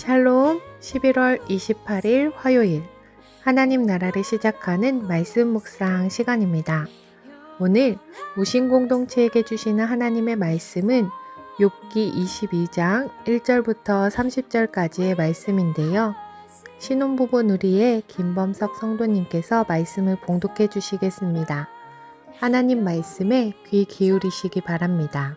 샬롬 11월 28일 화요일 하나님 나라를 시작하는 말씀 묵상 시간입니다. 오늘 우신 공동체에게 주시는 하나님의 말씀은 욥기 22장 1절부터 30절까지의 말씀인데요. 신혼부부 누리의 김범석 성도님께서 말씀을 봉독해 주시겠습니다. 하나님 말씀에 귀 기울이시기 바랍니다.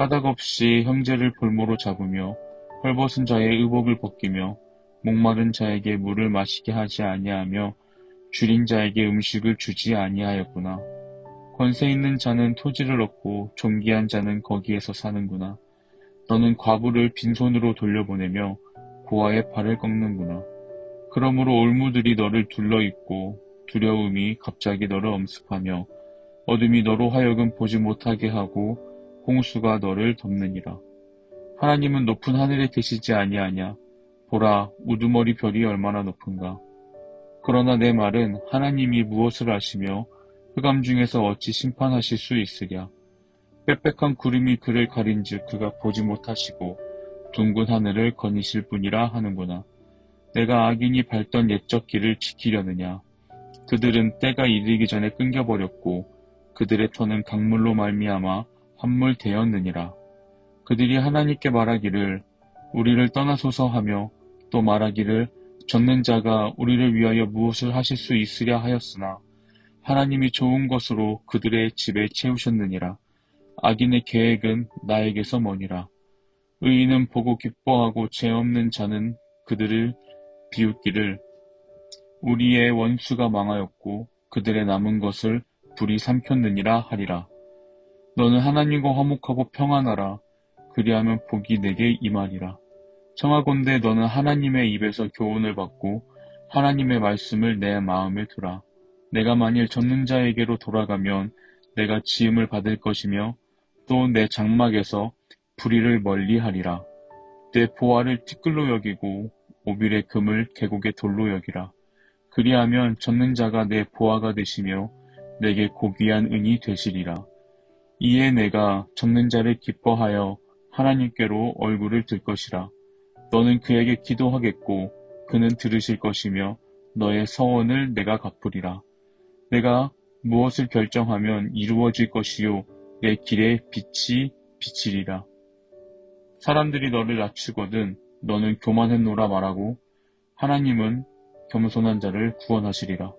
까닭 없이 형제를 볼모로 잡으며 헐벗은 자의 의복을 벗기며 목마른 자에게 물을 마시게 하지 아니하며 줄인 자에게 음식을 주지 아니하였구나. 권세 있는 자는 토지를 얻고 존귀한 자는 거기에서 사는구나. 너는 과부를 빈손으로 돌려보내며 고아의 발을 꺾는구나. 그러므로 올무들이 너를 둘러있고 두려움이 갑자기 너를 엄습하며 어둠이 너로 하여금 보지 못하게 하고 홍수가 너를 덮느니라. 하나님은 높은 하늘에 계시지 아니하냐. 보라, 우두머리 별이 얼마나 높은가. 그러나 내 말은 하나님이 무엇을 하시며 흑암 중에서 어찌 심판하실 수 있으랴. 빽빽한 구름이 그를 가린즉 그가 보지 못하시고 둥근 하늘을 거니실 뿐이라 하는구나. 내가 악인이 밟던 옛적 길을 지키려느냐. 그들은 때가 이르기 전에 끊겨버렸고 그들의 터는 강물로 말미암아 함몰되었느니라. 그들이 하나님께 말하기를 우리를 떠나소서 하며 또 말하기를 젖는 자가 우리를 위하여 무엇을 하실 수 있으랴 하였으나 하나님이 좋은 것으로 그들의 집에 채우셨느니라. 악인의 계획은 나에게서 머니라. 의인은 보고 기뻐하고 죄 없는 자는 그들을 비웃기를 우리의 원수가 망하였고 그들의 남은 것을 불이 삼켰느니라 하리라. 너는 하나님과 화목하고 평안하라. 그리하면 복이 내게 임하리라. 청하건대 너는 하나님의 입에서 교훈을 받고 하나님의 말씀을 내 마음에 두라. 내가 만일 젖는 자에게로 돌아가면 내가 지음을 받을 것이며 또 내 장막에서 불의를 멀리하리라. 내 보화를 티끌로 여기고 오빌의 금을 계곡의 돌로 여기라. 그리하면 젖는 자가 내 보화가 되시며 내게 고귀한 은이 되시리라. 이에 내가 젖는 자를 기뻐하여 하나님께로 얼굴을 들 것이라. 너는 그에게 기도하겠고 그는 들으실 것이며 너의 서원을 내가 갚으리라. 내가 무엇을 결정하면 이루어질 것이요 내 길에 빛이 비치리라. 사람들이 너를 낮추거든 너는 교만했노라 말하고 하나님은 겸손한 자를 구원하시리라.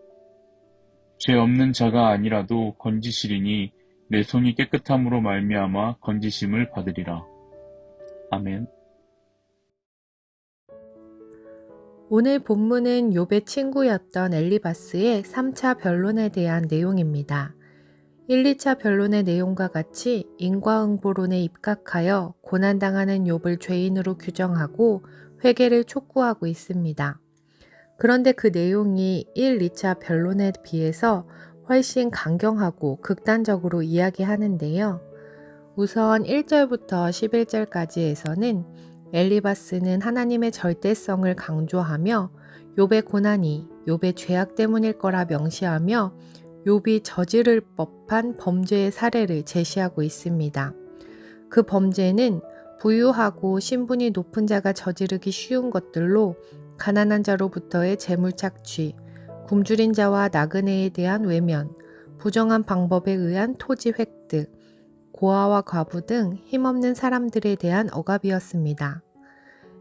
죄 없는 자가 아니라도 건지시리니 내 손이 깨끗함으로 말미암아 건지심을 받으리라. 아멘. 오늘 본문은 욥의 친구였던 엘리바스의 3차 변론에 대한 내용입니다. 1, 2차 변론의 내용과 같이 인과응보론에 입각하여 고난당하는 욥을 죄인으로 규정하고 회개를 촉구하고 있습니다. 그런데 그 내용이 1, 2차 변론에 비해서 훨씬 강경하고 극단적으로 이야기하는데요. 우선 1절부터 11절까지에서는 엘리바스는 하나님의 절대성을 강조하며 욥의 고난이 욥의 죄악 때문일 거라 명시하며 욥이 저지를 법한 범죄의 사례를 제시하고 있습니다. 그 범죄는 부유하고 신분이 높은 자가 저지르기 쉬운 것들로 가난한 자로부터의 재물 착취, 굶주린 자와 나그네에 대한 외면, 부정한 방법에 의한 토지 획득, 고아와 과부 등 힘없는 사람들에 대한 억압이었습니다.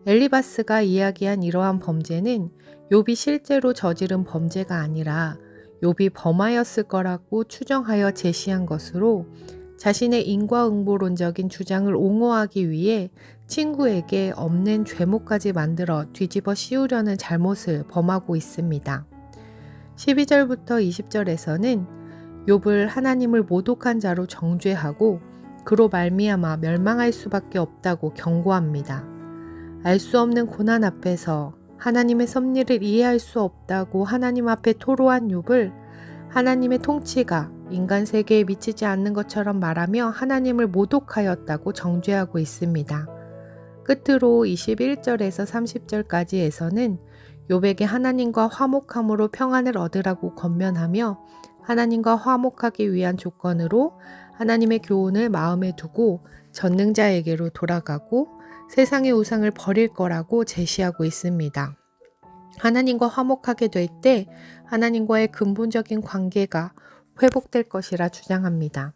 엘리바스가 이야기한 이러한 범죄는 욥이 실제로 저지른 범죄가 아니라 욥이 범하였을 거라고 추정하여 제시한 것으로 자신의 인과응보론적인 주장을 옹호하기 위해 친구에게 없는 죄목까지 만들어 뒤집어 씌우려는 잘못을 범하고 있습니다. 12절부터 20절에서는 욥을 하나님을 모독한 자로 정죄하고 그로 말미암아 멸망할 수밖에 없다고 경고합니다. 알 수 없는 고난 앞에서 하나님의 섭리를 이해할 수 없다고 하나님 앞에 토로한 욥을 하나님의 통치가 인간 세계에 미치지 않는 것처럼 말하며 하나님을 모독하였다고 정죄하고 있습니다. 끝으로 21절에서 30절까지에서는 욥에게 하나님과 화목함으로 평안을 얻으라고 권면하며 하나님과 화목하기 위한 조건으로 하나님의 교훈을 마음에 두고 전능자에게로 돌아가고 세상의 우상을 버릴 거라고 제시하고 있습니다. 하나님과 화목하게 될 때 하나님과의 근본적인 관계가 회복될 것이라 주장합니다.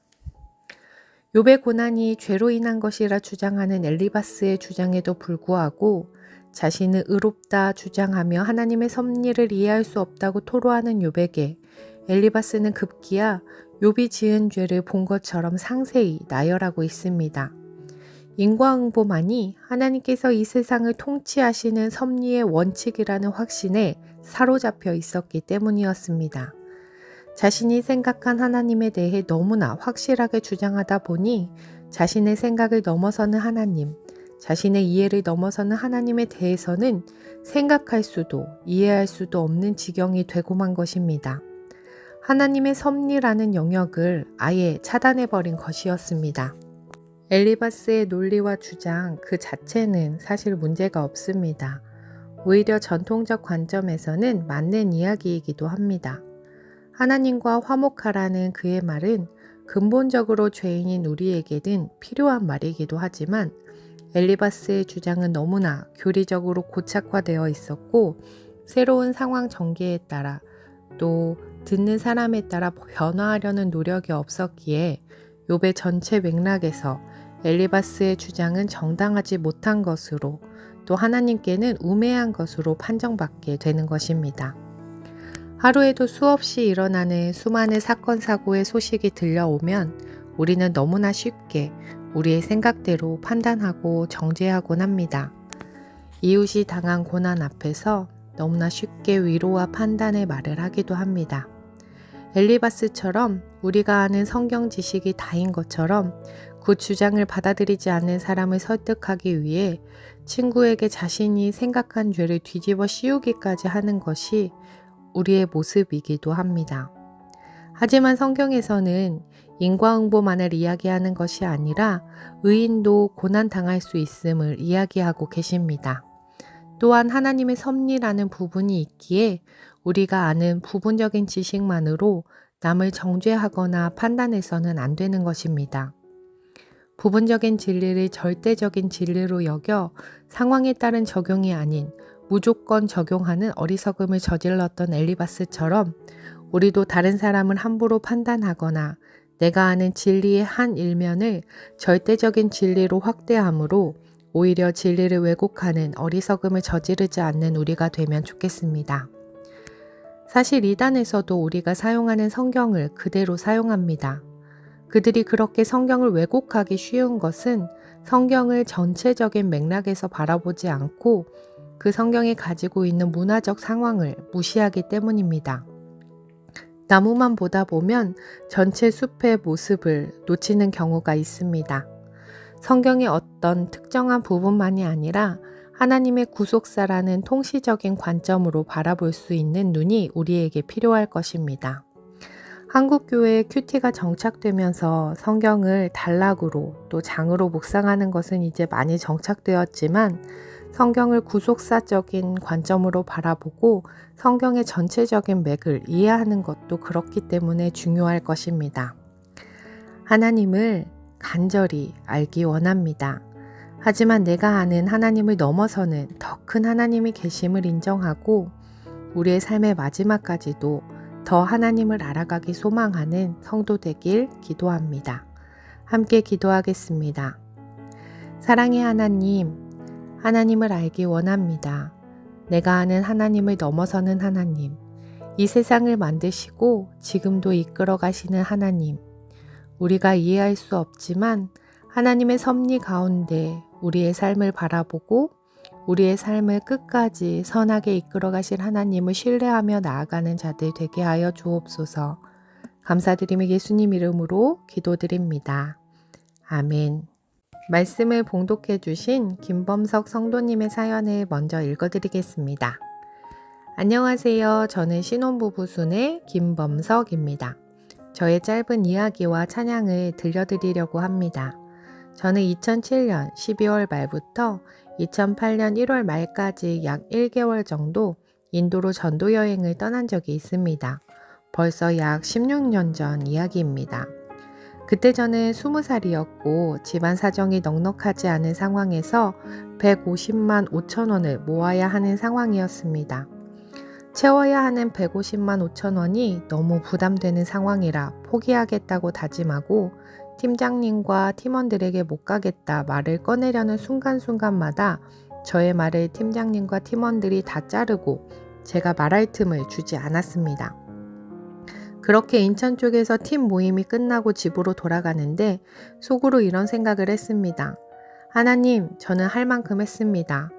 욥의 고난이 죄로 인한 것이라 주장하는 엘리바스의 주장에도 불구하고 자신을 의롭다 주장하며 하나님의 섭리를 이해할 수 없다고 토로하는 욥에게 엘리바스는 급기야 욥이 지은 죄를 본 것처럼 상세히 나열하고 있습니다. 인과응보만이 하나님께서 이 세상을 통치하시는 섭리의 원칙이라는 확신에 사로잡혀 있었기 때문이었습니다. 자신이 생각한 하나님에 대해 너무나 확실하게 주장하다 보니 자신의 생각을 넘어서는 하나님, 자신의 이해를 넘어서는 하나님에 대해서는 생각할 수도 이해할 수도 없는 지경이 되고만 것입니다. 하나님의 섭리라는 영역을 아예 차단해버린 것이었습니다. 엘리바스의 논리와 주장 그 자체는 사실 문제가 없습니다. 오히려 전통적 관점에서는 맞는 이야기이기도 합니다. 하나님과 화목하라는 그의 말은 근본적으로 죄인인 우리에게는 필요한 말이기도 하지만 엘리바스의 주장은 너무나 교리적으로 고착화되어 있었고 새로운 상황 전개에 따라 또 듣는 사람에 따라 변화하려는 노력이 없었기에 욥의 전체 맥락에서 엘리바스의 주장은 정당하지 못한 것으로 또 하나님께는 우매한 것으로 판정받게 되는 것입니다. 하루에도 수없이 일어나는 수많은 사건 사고의 소식이 들려오면 우리는 너무나 쉽게 우리의 생각대로 판단하고 정죄하곤 합니다. 이웃이 당한 고난 앞에서 너무나 쉽게 위로와 판단의 말을 하기도 합니다. 엘리바스처럼 우리가 아는 성경 지식이 다인 것처럼 그 주장을 받아들이지 않는 사람을 설득하기 위해 친구에게 자신이 생각한 죄를 뒤집어 씌우기까지 하는 것이 우리의 모습이기도 합니다. 하지만 성경에서는 인과응보만을 이야기하는 것이 아니라 의인도 고난당할 수 있음을 이야기하고 계십니다. 또한 하나님의 섭리라는 부분이 있기에 우리가 아는 부분적인 지식만으로 남을 정죄하거나 판단해서는 안 되는 것입니다. 부분적인 진리를 절대적인 진리로 여겨 상황에 따른 적용이 아닌 무조건 적용하는 어리석음을 저질렀던 엘리바스처럼 우리도 다른 사람을 함부로 판단하거나 내가 아는 진리의 한 일면을 절대적인 진리로 확대함으로 오히려 진리를 왜곡하는 어리석음을 저지르지 않는 우리가 되면 좋겠습니다. 사실 이단에서도 우리가 사용하는 성경을 그대로 사용합니다. 그들이 그렇게 성경을 왜곡하기 쉬운 것은 성경을 전체적인 맥락에서 바라보지 않고 그 성경이 가지고 있는 문화적 상황을 무시하기 때문입니다. 나무만 보다 보면 전체 숲의 모습을 놓치는 경우가 있습니다. 성경의 어떤 특정한 부분만이 아니라 하나님의 구속사라는 통시적인 관점으로 바라볼 수 있는 눈이 우리에게 필요할 것입니다. 한국교회에 큐티가 정착되면서 성경을 단락으로 또 장으로 묵상하는 것은 이제 많이 정착되었지만 성경을 구속사적인 관점으로 바라보고 성경의 전체적인 맥을 이해하는 것도 그렇기 때문에 중요할 것입니다. 하나님을 간절히 알기 원합니다. 하지만 내가 아는 하나님을 넘어서는 더 큰 하나님이 계심을 인정하고 우리의 삶의 마지막까지도 더 하나님을 알아가기 소망하는 성도 되길 기도합니다. 함께 기도하겠습니다. 사랑의 하나님, 하나님을 알기 원합니다. 내가 아는 하나님을 넘어서는 하나님, 이 세상을 만드시고 지금도 이끌어 가시는 하나님, 우리가 이해할 수 없지만 하나님의 섭리 가운데 우리의 삶을 바라보고 우리의 삶을 끝까지 선하게 이끌어 가실 하나님을 신뢰하며 나아가는 자들 되게 하여 주옵소서. 감사드리며 예수님 이름으로 기도드립니다. 아멘. 말씀을 봉독해 주신 김범석 성도님의 사연을 먼저 읽어드리겠습니다. 안녕하세요. 저는 신혼부부 순의 김범석입니다. 저의 짧은 이야기와 찬양을 들려드리려고 합니다. 저는 2007년 12월 말부터 2008년 1월 말까지 약 1개월 정도 인도로 전도 여행을 떠난 적이 있습니다. 벌써 약 16년 전 이야기입니다. 그때 저는 20살이었고 집안 사정이 넉넉하지 않은 상황에서 150만 5천 원을 모아야 하는 상황이었습니다. 채워야 하는 150만 5천 원이 너무 부담되는 상황이라 포기하겠다고 다짐하고 팀장님과 팀원들에게 못 가겠다 말을 꺼내려는 순간순간마다 저의 말을 팀장님과 팀원들이 다 자르고 제가 말할 틈을 주지 않았습니다. 그렇게 인천 쪽에서 팀 모임이 끝나고 집으로 돌아가는데 속으로 이런 생각을 했습니다. 하나님, 저는 할 만큼 했습니다.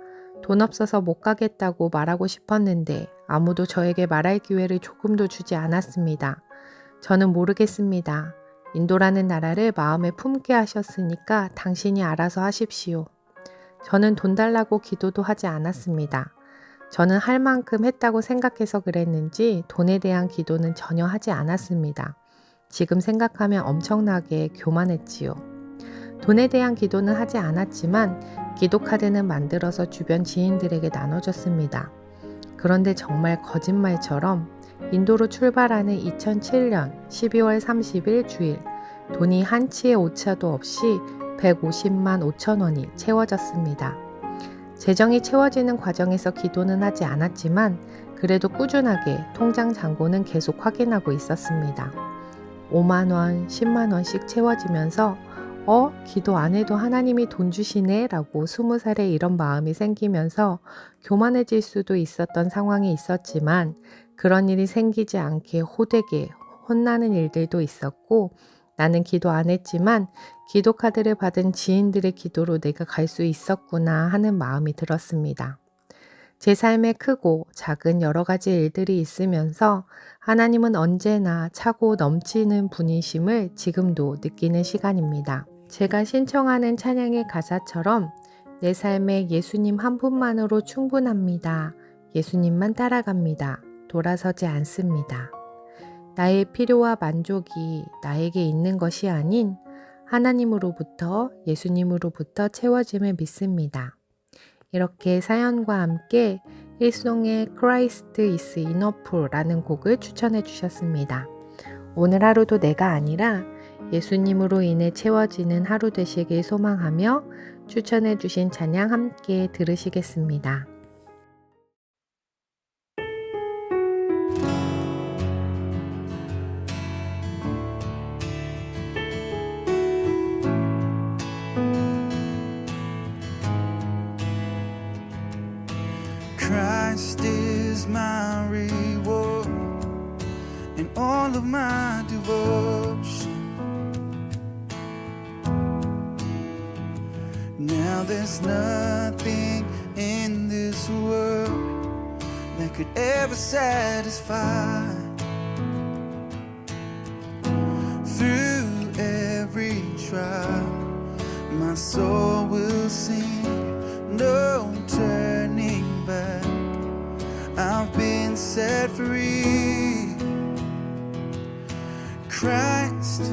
돈 없어서 못 가겠다고 말하고 싶었는데 아무도 저에게 말할 기회를 조금도 주지 않았습니다. 저는 모르겠습니다. 인도라는 나라를 마음에 품게 하셨으니까 당신이 알아서 하십시오. 저는 돈 달라고 기도도 하지 않았습니다. 저는 할 만큼 했다고 생각해서 그랬는지 돈에 대한 기도는 전혀 하지 않았습니다. 지금 생각하면 엄청나게 교만했지요. 돈에 대한 기도는 하지 않았지만 기도 카드는 만들어서 주변 지인들에게 나눠줬습니다. 그런데 정말 거짓말처럼 인도로 출발하는 2007년 12월 30일 주일 돈이 한 치의 오차도 없이 150만 5천 원이 채워졌습니다. 재정이 채워지는 과정에서 기도는 하지 않았지만 그래도 꾸준하게 통장 잔고는 계속 확인하고 있었습니다. 5만원, 10만원씩 채워지면서 어? 기도 안 해도 하나님이 돈 주시네? 라고 20살에 이런 마음이 생기면서 교만해질 수도 있었던 상황이 있었지만 그런 일이 생기지 않게 호되게 혼나는 일들도 있었고 나는 기도 안 했지만 기도 카드를 받은 지인들의 기도로 내가 갈 수 있었구나 하는 마음이 들었습니다. 제 삶에 크고 작은 여러 가지 일들이 있으면서 하나님은 언제나 차고 넘치는 분이심을 지금도 느끼는 시간입니다. 제가 신청하는 찬양의 가사처럼 내 삶에 예수님 한 분만으로 충분합니다. 예수님만 따라갑니다. 돌아서지 않습니다. 나의 필요와 만족이 나에게 있는 것이 아닌 하나님으로부터 예수님으로부터 채워짐을 믿습니다. 이렇게 사연과 함께 일송의 Christ is Enough라는 곡을 추천해 주셨습니다. 오늘 하루도 내가 아니라 예수님으로 인해 채워지는 하루 되시길 소망하며 추천해 주신 찬양 함께 들으시겠습니다. Christ is my reward and all of my devotion. Now there's nothing in this world that could ever satisfy. Through every trial, my soul set free. Christ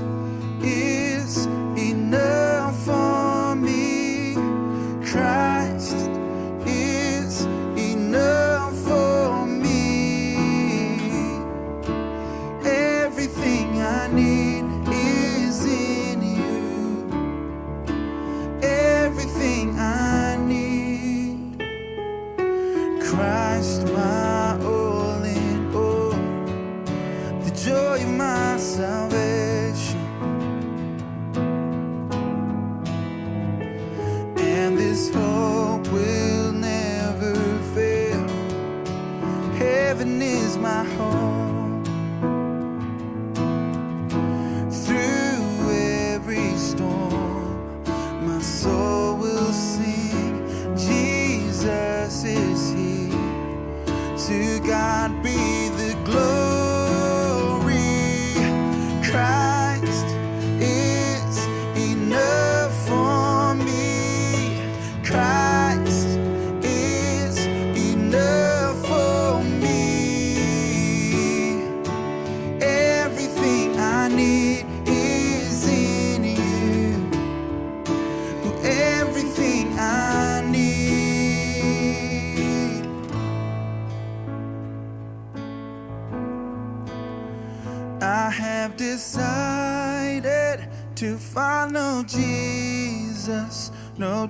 my.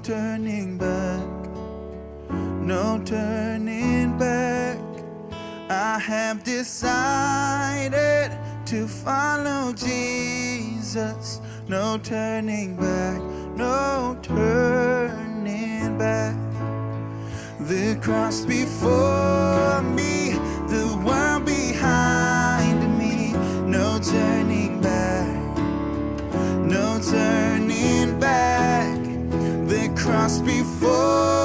turning back, no turning back. I have decided to follow Jesus, no turning back, no turning back. The cross before me. cross before.